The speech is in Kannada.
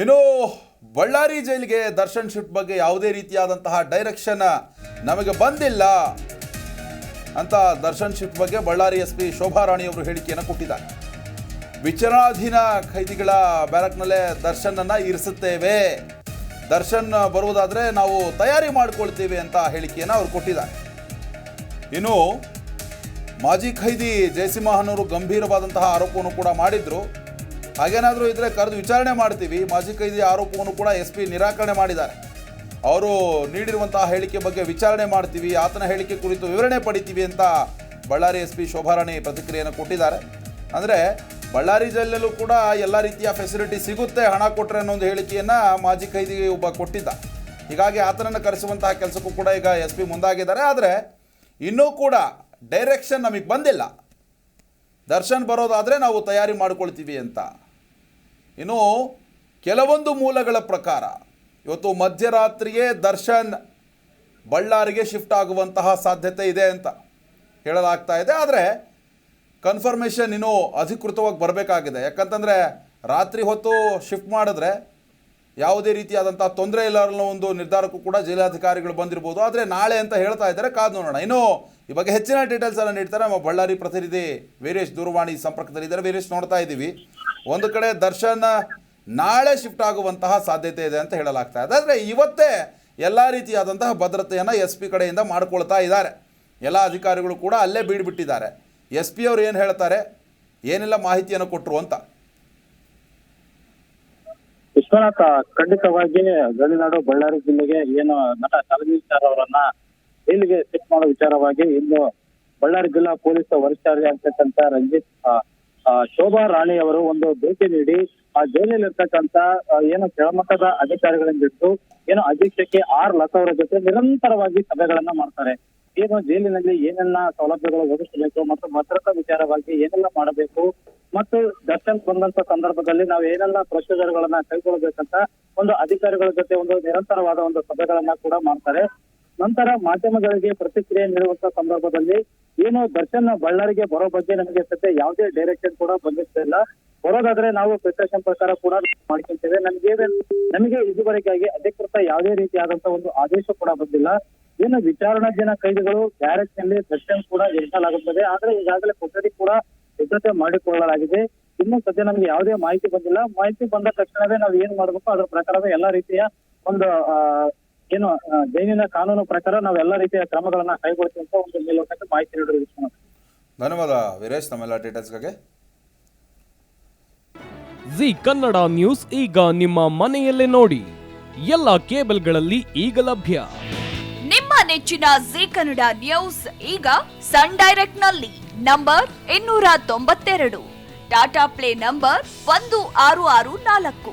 ಇನ್ನು ಬಳ್ಳಾರಿ ಜೈಲಿಗೆ ದರ್ಶನ್ ಶಿಫ್ಟ್ ಬಗ್ಗೆ ಯಾವುದೇ ರೀತಿಯಾದಂತಹ ಡೈರೆಕ್ಷನ್ ನಮಗೆ ಬಂದಿಲ್ಲ ಅಂತ ದರ್ಶನ್ ಶಿಫ್ಟ್ ಬಗ್ಗೆ ಬಳ್ಳಾರಿ ಎಸ್ ಪಿ ಶೋಭಾ ರಾಣಿ ಅವರು ಹೇಳಿಕೆಯನ್ನು ಕೊಟ್ಟಿದ್ದಾರೆ. ವಿಚಾರಣಾಧೀನ ಖೈದಿಗಳ ಬ್ಯಾರಕ್ನಲ್ಲೇ ದರ್ಶನನ್ನು ಇರಿಸುತ್ತೇವೆ. ದರ್ಶನ್ ಬರುವುದಾದರೆ ನಾವು ತಯಾರಿ ಮಾಡಿಕೊಳ್ತೇವೆ ಅಂತ ಹೇಳಿಕೆಯನ್ನು ಅವರು ಕೊಟ್ಟಿದ್ದಾರೆ. ಇನ್ನು ಮಾಜಿ ಖೈದಿ ಜಯಸಿಂಹನವರು ಗಂಭೀರವಾದಂತಹ ಆರೋಪವನ್ನು ಕೂಡ ಮಾಡಿದ್ರು. ಹಾಗೇನಾದರೂ ಇದ್ರೆ ಕರೆದು ವಿಚಾರಣೆ ಮಾಡ್ತೀವಿ. ಮಾಜಿ ಕೈದಿ ಆರೋಪವನ್ನು ಕೂಡ ಎಸ್ ಪಿ ನಿರಾಕರಣೆ ಮಾಡಿದ್ದಾರೆ. ಅವರು ನೀಡಿರುವಂತಹ ಹೇಳಿಕೆ ಬಗ್ಗೆ ವಿಚಾರಣೆ ಮಾಡ್ತೀವಿ. ಆತನ ಹೇಳಿಕೆ ಕುರಿತು ವಿವರಣೆ ಪಡಿತೀವಿ ಅಂತ ಬಳ್ಳಾರಿ ಎಸ್ ಪಿ ಶೋಭಾರಾಣಿ ಪ್ರತಿಕ್ರಿಯೆಯನ್ನು ಕೊಟ್ಟಿದ್ದಾರೆ. ಅಂದರೆ ಬಳ್ಳಾರಿ ಜೈಲಲ್ಲೂ ಕೂಡ ಎಲ್ಲ ರೀತಿಯ ಫೆಸಿಲಿಟಿ ಸಿಗುತ್ತೆ. ಹಣ ಕೊಟ್ಟರೆ ಅನ್ನೋ ಒಂದು ಹೇಳಿಕೆಯನ್ನು ಮಾಜಿ ಕೈದಿ ಒಬ್ಬ ಕೊಟ್ಟಿದ್ದ. ಹೀಗಾಗಿ ಆತನನ್ನು ಕರೆಸುವಂತಹ ಕೆಲಸಕ್ಕೂ ಕೂಡ ಈಗ ಎಸ್ ಪಿ ಮುಂದಾಗಿದ್ದಾರೆ. ಆದರೆ ಇನ್ನೂ ಕೂಡ ಡೈರೆಕ್ಷನ್ ನಮಗೆ ಬಂದಿಲ್ಲ. ದರ್ಶನ್ ಬರೋದಾದರೆ ನಾವು ತಯಾರಿ ಮಾಡ್ಕೊಳ್ತೀವಿ ಅಂತ. ಇನ್ನು ಕೆಲವೊಂದು ಮೂಲಗಳ ಪ್ರಕಾರ ಇವತ್ತು ಮಧ್ಯರಾತ್ರಿಯೇ ದರ್ಶನ್ ಬಳ್ಳಾರಿಗೆ ಶಿಫ್ಟ್ ಆಗುವಂತಹ ಸಾಧ್ಯತೆ ಇದೆ ಅಂತ ಹೇಳಲಾಗ್ತಾ ಇದೆ. ಆದರೆ ಕನ್ಫರ್ಮೇಷನ್ ಇನ್ನೂ ಅಧಿಕೃತವಾಗಿ ಬರಬೇಕಾಗಿದೆ. ಯಾಕಂತಂದರೆ ರಾತ್ರಿ ಹೊತ್ತು ಶಿಫ್ಟ್ ಮಾಡಿದ್ರೆ ಯಾವುದೇ ರೀತಿಯಾದಂಥ ತೊಂದರೆ ಇಲ್ಲ ಅನ್ನೋ ಒಂದು ನಿರ್ಧಾರಕ್ಕೂ ಕೂಡ ಜಿಲ್ಲಾಧಿಕಾರಿಗಳು ಬಂದಿರ್ಬೋದು. ಆದರೆ ನಾಳೆ ಅಂತ ಹೇಳ್ತಾ ಇದ್ದಾರೆ, ಕಾದು ನೋಡೋಣ. ಇನ್ನು ಈ ಬಗ್ಗೆ ಹೆಚ್ಚಿನ ಡೀಟೇಲ್ಸ್ ಎಲ್ಲ ನೀಡ್ತಾರೆ. ನಮ್ಮ ಬಳ್ಳಾರಿ ಪ್ರತಿನಿಧಿ ವೀರೇಶ್ ದೂರವಾಣಿ ಸಂಪರ್ಕದಲ್ಲಿದ್ದಾರೆ. ವೀರೇಶ್ ನೋಡ್ತಾ ಇದ್ದೀವಿ. ಒಂದು ಕಡೆ ದರ್ಶನ್ ನಾಳೆ ಶಿಫ್ಟ್ ಆಗುವಂತಹ ಸಾಧ್ಯತೆ ಇದೆ ಅಂತ ಹೇಳಲಾಗ್ತಾ ಇದೆ. ಆದರೆ ಇವತ್ತೇ ಎಲ್ಲ ರೀತಿಯಾದಂತಹ ಭದ್ರತೆಯನ್ನು ಎಸ್ ಪಿ ಕಡೆಯಿಂದ ಮಾಡ್ಕೊಳ್ತಾ ಇದ್ದಾರೆ. ಎಲ್ಲ ಅಧಿಕಾರಿಗಳು ಕೂಡ ಅಲ್ಲೇ ಬೀಡ್ಬಿಟ್ಟಿದ್ದಾರೆ. ಎಸ್ ಪಿ ಅವರು ಏನು ಹೇಳ್ತಾರೆ? ಏನೆಲ್ಲ ಮಾಹಿತಿಯನ್ನು ಕೊಟ್ಟರು ಅಂತ. ವಿಶ್ವನಾಥ, ಖಂಡಿತವಾಗಿ ಗಡಿನಾಡು, ಬಳ್ಳಾರಿ ಜಿಲ್ಲೆಗೆ ಏನು ನಟ ಚಲನಚಿತ್ರ ಅವರನ್ನ ಜೈಲಿಗೆ ಶಿಫ್ಟ್ ಮಾಡೋ ವಿಚಾರವಾಗಿ ಇಂದು ಬಳ್ಳಾರಿ ಜಿಲ್ಲಾ ಪೊಲೀಸ್ ವರಿಷ್ಠಾಧಿಕಾರಿರ್ತಕ್ಕಂಥ ರಂಜಿತ್ ಶೋಭಾ ರಾಣಿ ಅವರು ಒಂದು ಭೇಟಿ ನೀಡಿ, ಆ ಜೈಲಿನಲ್ಲಿರ್ತಕ್ಕಂತ ಏನು ಕೆಳಮಟ್ಟದ ಅಧಿಕಾರಿಗಳಿಂದ ಬಿಟ್ಟು ಏನು ಅಧ್ಯಕ್ಷಕ್ಕೆ ಆರ್ ಲತಾ ಅವರ ಜೊತೆ ನಿರಂತರವಾಗಿ ಸಭೆಗಳನ್ನ ಮಾಡ್ತಾರೆ. ಏನು ಜೈಲಿನಲ್ಲಿ ಏನೆಲ್ಲ ಸೌಲಭ್ಯಗಳು ಒದಗಿಸಬೇಕು ಮತ್ತು ಭದ್ರತಾ ವಿಚಾರವಾಗಿ ಏನೆಲ್ಲ ಮಾಡಬೇಕು ಮತ್ತು ದರ್ಶನ್ ಬಂದಂತ ಸಂದರ್ಭದಲ್ಲಿ ನಾವು ಏನೆಲ್ಲ ಪ್ರೊಸೀಜರ್ಗಳನ್ನ ಕೈಗೊಳ್ಳಬೇಕಂತ ಒಂದು ಅಧಿಕಾರಿಗಳ ಜೊತೆ ಒಂದು ನಿರಂತರವಾದ ಒಂದು ಸಭೆಗಳನ್ನ ಕೂಡ ಮಾಡ್ತಾರೆ. ನಂತರ ಮಾಧ್ಯಮಗಳಿಗೆ ಪ್ರತಿಕ್ರಿಯೆ ನೀಡುವಂತ ಸಂದರ್ಭದಲ್ಲಿ ಏನು ದರ್ಶನ್ ಬಳ್ಳಾರಿಗೆ ಬರೋ ಬಗ್ಗೆ ನಮಗೆ ಸದ್ಯ ಯಾವುದೇ ಡೈರೆಕ್ಷನ್ ಕೂಡ ಬಂದಿರ್ತಿಲ್ಲ ಬರೋದಾದ್ರೆ ನಾವು ಪ್ರಿಕಾಷನ್ ಪ್ರಕಾರ ಕೂಡ ಮಾಡ್ಕೊಂತೇವೆ. ನಮ್ಗೆ ನಮಗೆ ಇದುವರೆಗಾಗಿ ಅಧಿಕೃತ ಯಾವುದೇ ರೀತಿಯಾದಂತ ಒಂದು ಆದೇಶ ಕೂಡ ಬಂದಿಲ್ಲ. ಏನು ವಿಚಾರಣಾಧೀನ ಕೈದಿಗಳು ಬ್ಯಾರೆಕ್ನಲ್ಲಿ ದರ್ಶನ್ ಕೂಡ ಇರಿಸಲಾಗುತ್ತದೆ ಆದ್ರೆ ಈಗಾಗಲೇ ಕೊಠಡಿ ಕೂಡ ಸಿದ್ಧತೆ ಮಾಡಿಕೊಳ್ಳಲಾಗಿದೆ. ಇನ್ನು ಸದ್ಯ ನಮ್ಗೆ ಯಾವುದೇ ಮಾಹಿತಿ ಬಂದಿಲ್ಲ. ಮಾಹಿತಿ ಬಂದ ತಕ್ಷಣವೇ ನಾವು ಏನ್ ಮಾಡ್ಬೇಕು? ಅದ್ರ ಪ್ರಕಾರವೇ ಎಲ್ಲಾ ರೀತಿಯ ಒಂದು ಏನು ಜೈನಿನ ಕಾನೂನು ಪ್ರಕಾರ ನಾವೆಲ್ಲ ಎಲ್ಲಾ ರೀತಿಯ ಕ್ರಮಗಳನ್ನ ಕೈಗೊಳ್ತೀವಿ ಅಂತ ಒಂದು ಮೇಲ್ನೋಟಕ್ಕೆ ಮಾಹಿತಿ ನೀಡಿದ್ರು ವಿಶ್ವನಾಥ್ ಧನ್ಯವಾದ ವೀರೇಶ್ ತಮ್ಮೆಲ್ಲ ಡೀಟೇಲ್ಸ್ಗಾಗಿ. ಜಿ ಕನ್ನಡ ನ್ಯೂಸ್ ಈಗ ನಿಮ್ಮ ಮನೆಯಲ್ಲೇ ನೋಡಿ. ಎಲ್ಲ ಕೇಬಲ್ಗಳಲ್ಲಿ ಈಗ ಲಭ್ಯ. ನಿಮ್ಮ ನೆಚ್ಚಿನ ಜಿ ಕನ್ನಡ ನ್ಯೂಸ್ ಈಗ ಸನ್ ಡೈರೆಕ್ಟ್ನಲ್ಲಿ ನಂಬರ್ ಇನ್ನೂರ ತೊಂಬತ್ತೆರಡು. ಟಾಟಾ ಪ್ಲೇ ನಂಬರ್ ಒಂದು ಆರು ಆರು ನಾಲ್ಕು.